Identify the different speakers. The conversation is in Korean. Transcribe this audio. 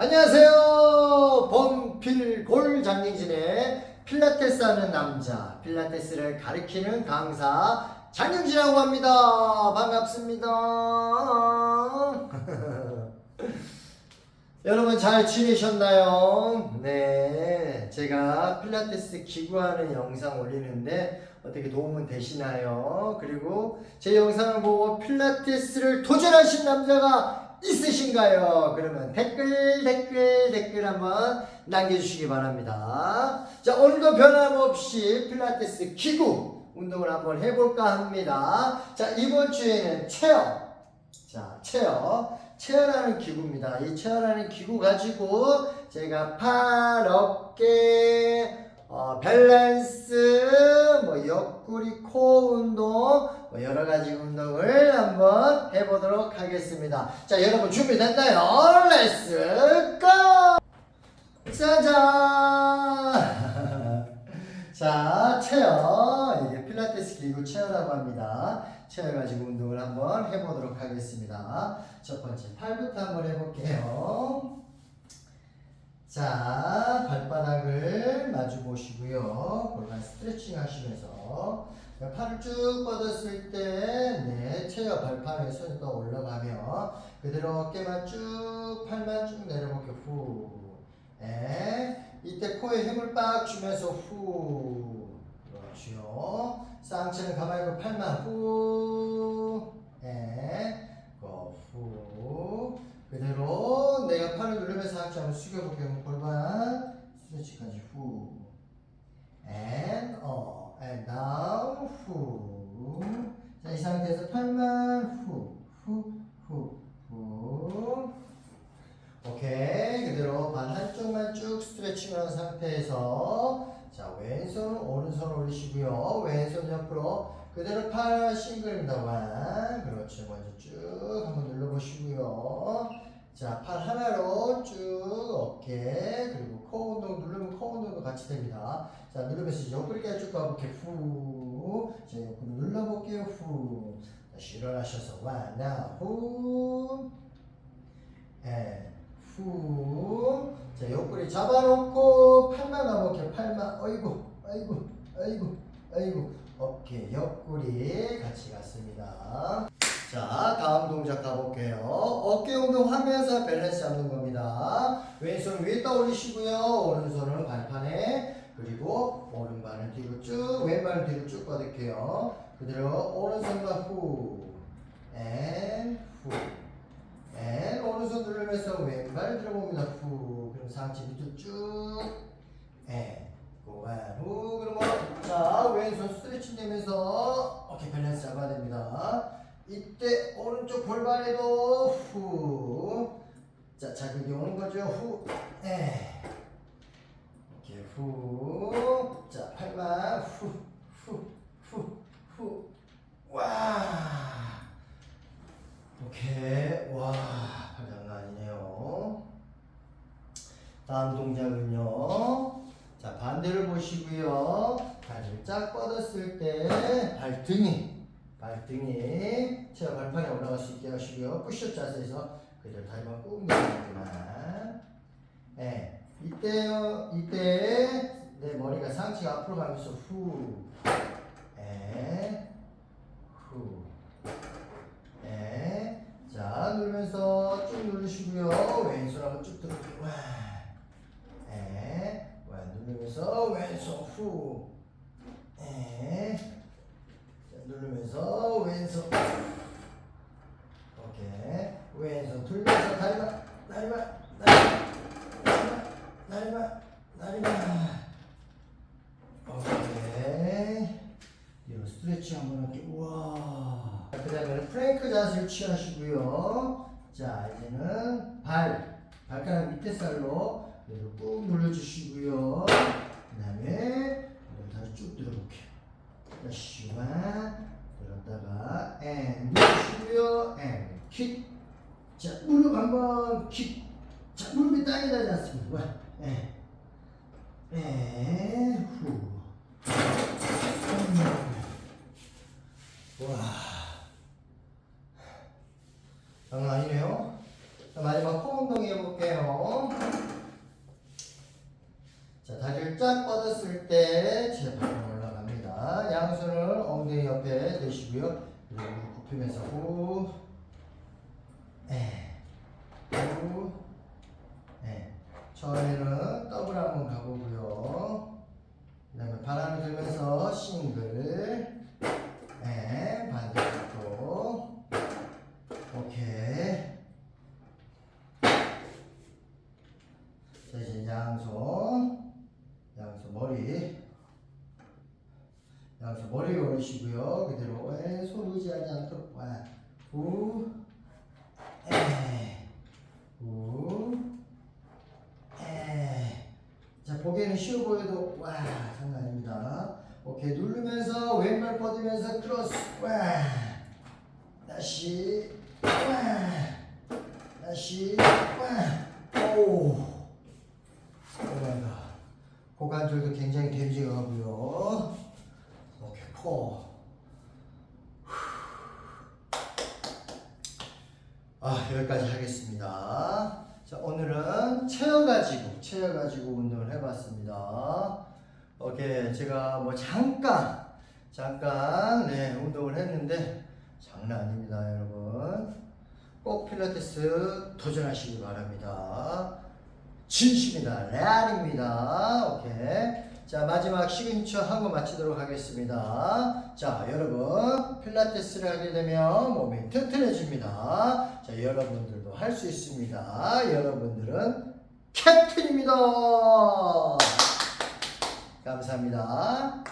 Speaker 1: 안녕하세요. 범필골 장영진의 필라테스 하는 남자, 필라테스를 가르치는 강사 장영진이라고 합니다. 반갑습니다. 여러분 잘 지내셨나요? 네, 제가 필라테스 기구하는 영상 올리는데 어떻게 도움은 되시나요? 그리고 제 영상을 보고 필라테스를 도전하신 남자가 있으신가요? 그러면 댓글 댓글 댓글 한번 남겨주시기 바랍니다. 자 오늘도 변함없이 필라테스 기구 운동을 한번 해볼까 합니다. 자 이번 주에는 체어 자, 체어. 체어라는 기구입니다. 이 체어라는 기구 가지고 제가 팔, 어깨, 어, 밸런스, 뭐 옆구리, 코 운동, 뭐 여러 가지 운동을 한번 해보도록 하겠습니다. 자, 여러분 준비됐나요? 렛츠 고! 짜잔! 자, 체어. 이게 필라테스 기구 체어라고 합니다. 체어 가지고 운동을 한번 해보도록 하겠습니다. 첫 번째 팔부터 한번 해볼게요. 자, 발바닥을 마주 보시고요. 골반 스트레칭 하시면서 팔을 쭉 뻗었을 때, 네, 체어 발판에 손이 또 올라가며 그대로 어깨만 쭉, 팔만 쭉 내려볼게요. 후. 네. 이때 코에 힘을 빡 주면서 후. 그렇죠. 쌍체는 가만히 있고 팔만 후. 네. 거 후. 그대로 한번 숙여볼게요. 골반 스트레치까지 후. and up and down 후. 자, 이 상태에서 팔만 후. 후. 후. 후. 오케이. 그대로 발 한쪽만 쭉 스트레칭 한 상태에서 자, 왼손 오른손 올리시고요. 왼손 옆으로 그대로 팔 싱글입니다. 완. 그렇죠. 먼저 쭉 한번 눌러보시고요. 자, 팔 하나로 쭉 어깨 그리고 코 운동 누르면 코 운동도 같이 됩니다. 자, 누르면서 옆구리까지 쭉 가볼게요. 후. 자, 옆구리 눌러볼게요. 후. 다시 일어나셔서 완. 나 후. 에. 후. 자, 옆구리 잡아놓고 팔만 가볼게요. 팔만. 어이구, 어이구, 어이구, 어이구. 어깨, 옆구리 같이 갔습니다. 자, 다음 동작 가볼게요. 어깨 운동 하면서 밸런스 잡는 겁니다. 왼손 위에다 올리시고요. 오른손은 발판에 그리고 오른발을 뒤로 쭉, 왼발을 뒤로 쭉 뻗을게요. 그대로 오른손과 후, 앤 후. 앤 오른손 누르면서 왼발 들어봅니다. 후. 그럼 상체 밑으로 쭉. 앤. 고관 후. 그러면 자 왼손 스트레칭 되면서 어깨 밸런스 잡아야 됩니다. 이때 오른쪽 골반에도 후. 자 자극이 오는 거죠. 후. 에. 이렇게 후. 자 팔만 후. 후. 후. 후. 와. 오케이. 와, 팔 장난 아니네요. 다음 동작은요. 자, 반대를 보시고요. 발을 쫙 뻗었을 때 발등이, 발등이 제가 발판에 올라갈 수 있게 하시고요. 푸시업 자세에서 그대로 다리만 꾹 내리지만, 네, 이때요, 이때 내 머리가 상체가 앞으로 가면서 후, 에, 후. 네. 자, 누르면서 쭉 누르시고요. 왼손 한번 쭉 들어주고, 와. 네. 와, 누르면서 왼손 후. 네. 자, 누르면서 왼손. 오케이. 왼손 돌면서 다리만, 다리만, 다리만, 다리만, 다리만. 오케이. 뒤로 스트레칭 한번 할게요. 우와. 그 다음에 프랭크 자세를 취하시고요. 자, 이제는 발, 발가락 밑에 살로 꾹 눌러주시고요. 그 다음에 다시 쭉 들어볼게요. 다시 와 들었다가 and 누르시고요. and 킥. 자, 무릎 한번 킥. 자, 무릎이 땅에 닿지 않습니다. 와, 에, 에, 후. 와. 장난 아니네요. 자, 마지막 코 운동 해볼게요. 그리고 무릎 굽히면서 후, 에, 후, 에. 처음에는 더블 한번 가보고요. 그 다음에 바람을 들면서 싱글, 에, 반대쪽도, 오케이. 자, 이제 양손, 양손 머리, 양손 머리 올리시고요. 그대로 에, 손 의지하지 않도록 와, 후, 에, 후, 에. 자, 보기에는 쉬워 보여도 와, 장난 아닙니다. 오케이, 누르면서 왼발 뻗으면서 크로스, 와, 다시, 와, 다시, 와, 오. 오마이갓. 고관절도 굉장히 데미지가 가고요. 코. 아, 여기까지 하겠습니다. 자, 오늘은 채어가지고, 채어가지고 운동을 해봤습니다. 오케이, 제가 뭐 잠깐, 잠깐, 네, 운동을 했는데, 장난 아닙니다, 여러분. 꼭 필라테스 도전하시기 바랍니다. 진심이다. 레알입니다. 오케이. 자, 마지막 시그니처 하고 마치도록 하겠습니다. 자, 여러분. 필라테스를 하게 되면 몸이 튼튼해집니다. 자, 여러분들도 할 수 있습니다. 여러분들은 캡틴입니다. 감사합니다.